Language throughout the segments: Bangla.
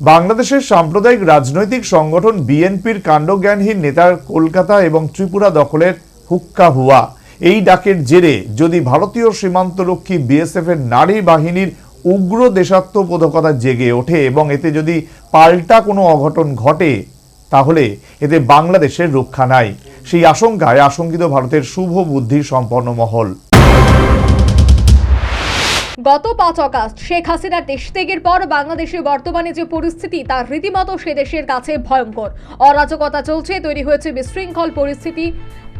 বাংলাদেশের সাম্প্রদায়িক রাজনৈতিক সংগঠন বিএনপির কাণ্ডজ্ঞানহীন নেতার কলকাতা এবং ত্রিপুরা দখলের হুক্কা হুয়া। এই ডাকের জেরে যদি ভারতীয় সীমান্তরক্ষী বিএসএফ এর নারী বাহিনীর উগ্র দেশাত্মবোধকতা জেগে ওঠে এবং এতে যদি পাল্টা কোনো অঘটন ঘটে, তাহলে এতে বাংলাদেশের রক্ষা নাই। সেই আশঙ্কায় আশঙ্কিত ভারতের শুভ বুদ্ধি সম্পন্ন মহল। গত পাঁচ অগাস্ট শেখ হাসিনার দেশ ত্যাগের পর বাংলাদেশের বর্তমানে যে পরিস্থিতি তার রীতিমতো সে দেশের কাছে ভয়ঙ্কর। অরাজকতা চলছে, তৈরি হয়েছে বিশৃঙ্খল পরিস্থিতি।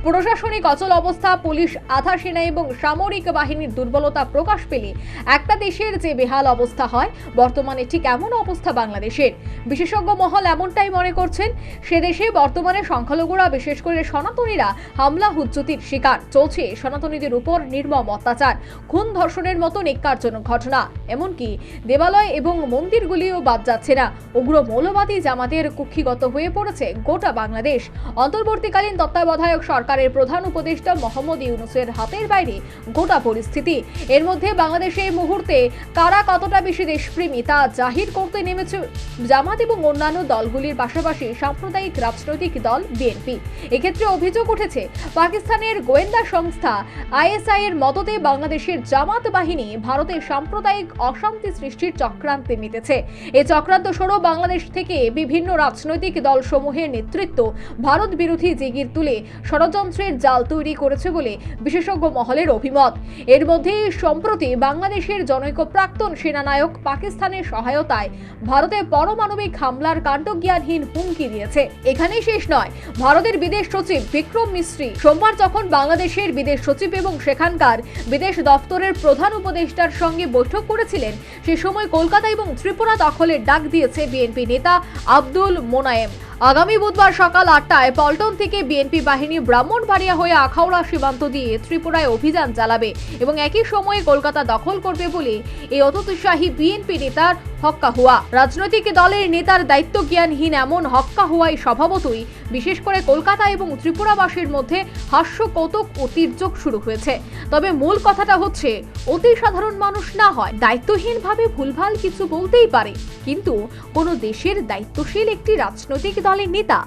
প্রশাসনিক অচল অবস্থা, পুলিশ আধা সেনা এবং সামরিক বাহিনীর দুর্বলতা প্রকাশ পেলে একটা দেশের যে বেহাল অবস্থা হয়, বর্তমানে ঠিক এমন অবস্থা বাংলাদেশের। বিশেষজ্ঞ মহল এমনটাই মনে করছেন, সে দেশে বর্তমানে সংখ্যালঘুরা, বিশেষ করে সনাতনীরা, হামলা, হুজ্জতির শিকার। চলছে সনাতনীদের উপর নির্মম অত্যাচার, খুন ধর্ষণের মতো নিকারজনক ঘটনা। এমনকি দেবালয় এবং মন্দিরগুলিও বাদ যাচ্ছে না। উগ্র মৌলবাদী জামাতের কুক্ষিগত হয়ে পড়েছে গোটা বাংলাদেশ। অন্তর্বর্তীকালীন তত্ত্বাবধায়ক সরকারের প্রধান উপদেষ্টা মোহাম্মদ ইউনুসের হাতের বাইরে গোটা পরিস্থিতি। এর মধ্যে বাংলাদেশে এই মুহূর্তে কারা কতটা বেশি দেশপ্রেমী তা জাহির করতে নেমেছে জামাত এবং অন্যান্য দলগুলির পাশাপাশি সাম্প্রদায়িক রাজনৈতিক দল বিএনপি। এক্ষেত্রে অভিযোগ উঠেছে, পাকিস্তানের গোয়েন্দা সংস্থা আইএসআই এর মদতে বাংলাদেশের জামাত বাহিনী ভারতের সাম্প্রদায়িক অশান্তি সৃষ্টির চক্রান্তে মেতেছে। এই চক্রান্ত সরো বাংলাদেশ থেকে বিভিন্ন রাজনৈতিক দলসমূহের নেতৃত্ব ভারত বিরোধী জিগির তুলে ষড়যন্ত্রের জাল তৈরি করেছে বলে বিশেষজ্ঞ মহলের অভিমত। এর মধ্যে সম্প্রতি বাংলাদেশের জনৈক প্রাক্তন সেনানায়ক পাকিস্তানের সহায়তায় ভারতে পারমাণবিক হামলার কাণ্ডজ্ঞানহীন হুমকি দিয়েছে। এখানেই শেষ নয়, ভারতের বিদেশ সচিব বিক্রম মিস্ত্রি। সোমবার যখন বাংলাদেশের বিদেশ সচিব এবং সেখানকার বিদেশ দপ্তরের প্রধান উপদেষ্টার সঙ্গে বৈঠক করেছিলেন, সে সময় কলকাতা এবং ত্রিপুরা দখলের ডাক দিয়েছে বিএনপি নেতা আব্দুল মোনায়েম। আগামী বুধবার সকাল আটটায় পল্টন থেকে বিএনপি বাহিনী ব্রাহ্মণবাড়িয়া হয়ে আখাউড়া সীমান্ত দিয়ে ত্রিপুরায় অভিযান চালাবে এবং একই সময়ে কলকাতা দখল করবে বলে এই অতুৎসাহী বিএনপি নেতার হক্কা হুয়া। রাজনৈতিক দলের নেতার দায়িত্ব জ্ঞানহীন এমন হক্কা হুয়াই স্বভাবতই, বিশেষ করে কলকাতা এবং ত্রিপুরাবাসীর মধ্যে হাস্য কৌতুক ও তির্যক শুরু হয়েছে। তবে মূল কথাটা হচ্ছে, অতি সাধারণ মানুষ না হয়, দায়িত্বহীনভাবে ভুলভাল কিছু বলতেই পারে। কিন্তু কোনো দেশের দায়িত্বশীল একটি রাজনৈতিক দলের নেতা,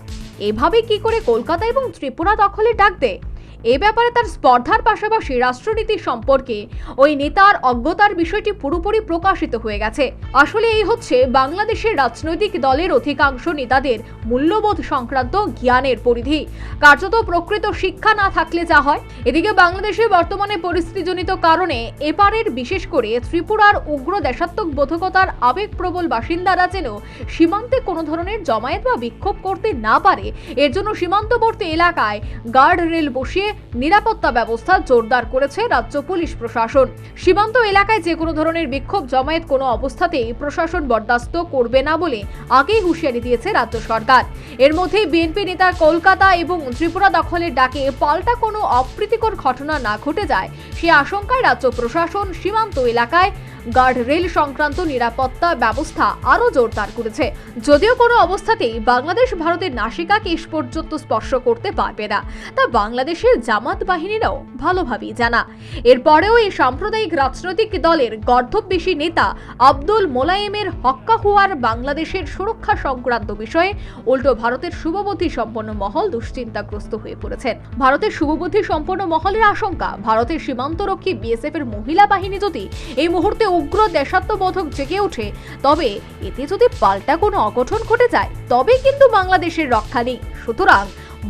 এভাবে কি করে কলকাতা এবং ত্রিপুরা দখলে ডাক দেয়? এ ব্যাপারে তার স্পর্ধার পাশাপাশি রাষ্ট্রনীতি সম্পর্কে ওই নেতার অজ্ঞতার বিষয়টি পুরোপুরি প্রকাশিত হয়ে গেছে। আসলে এই হচ্ছে বাংলাদেশের রাজনৈতিক দলের অধিকাংশ নেতাদের মূল্যবোধ সংক্রান্ত জ্ঞানের পরিধি। কার্যত প্রকৃত শিক্ষা না থাকলে যা হয়? এদিকে বাংলাদেশে বর্তমানে পরিস্থিতিজনিত কারণে এপারের বিশেষ করে ত্রিপুরার উগ্র দেশাত্মক বোধকতার আবেগপ্রবল বাসিন্দারা যেন সীমান্তে কোনো ধরনের জমায়েত বা বিক্ষোভ করতে না পারে, এর জন্য সীমান্তবর্তী এলাকায় গার্ড রেল বসিয়ে নিরাপত্তা ব্যবস্থা জোরদার করেছে রাজ্য পুলিশ প্রশাসন। সীমান্ত এলাকায় যে কোনো ধরনের বিক্ষোভ, জমায়েত কোনো অবস্থাতেই প্রশাসন বরদাস্ত করবে না বলে আগেই হুঁশিয়ারি দিয়েছে রাজ্য সরকার। এর মধ্যেই বিএনপি নেতা কলকাতা এবং ত্রিপুরা দখলের ডাকে পাল্টা কোনো অপ্রীতিকর ঘটনা না ঘটে যায়। সে আশঙ্কায় রাজ্য প্রশাসন সীমান্ত এলাকায় গার্ড রেল সংক্রান্ত নিরাপত্তা ব্যবস্থা আরও জোরদার করেছে। যদিও কোনো অবস্থাতেই বাংলাদেশ ভারতের নাসিকাকে শেষ পর্যন্ত স্পর্শ করতে পারবে না। তা বাংলাদেশের জামাত বাহিনীরাও ভালোভাবেই জানা। এরপরেও এই সাম্প্রদায়িক রাজনৈতিক দলের গর্ধবেশী নেতা আব্দুল মোলায়েমের হক্কা হুয়ার বাংলাদেশের সুরক্ষা সংক্রান্ত বিষয়ে উল্টো ভারতের শুভবুদ্ধি সম্পন্ন মহল দুশ্চিন্তাগ্রস্ত হয়ে পড়েছেন ভারতের শুভবুদ্ধি সম্পন্ন মহলের আশঙ্কা, ভারতের সীমান্তরক্ষী বিএসএফ এর মহিলা বাহিনী যদি এই মুহূর্তে উগ্র দেশাত্মবোধক জেগে ওঠে। তবে এতে যদি পাল্টা কোনো অঘটন ঘটে যায়, তবে কিন্তু বাংলাদেশের রক্ষা নেই। সুতরাং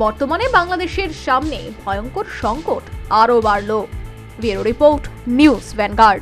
বর্তমানে বাংলাদেশের সামনে ভয়ঙ্কর সংকট আরও বাড়ল। Bureau report, news Vanguard.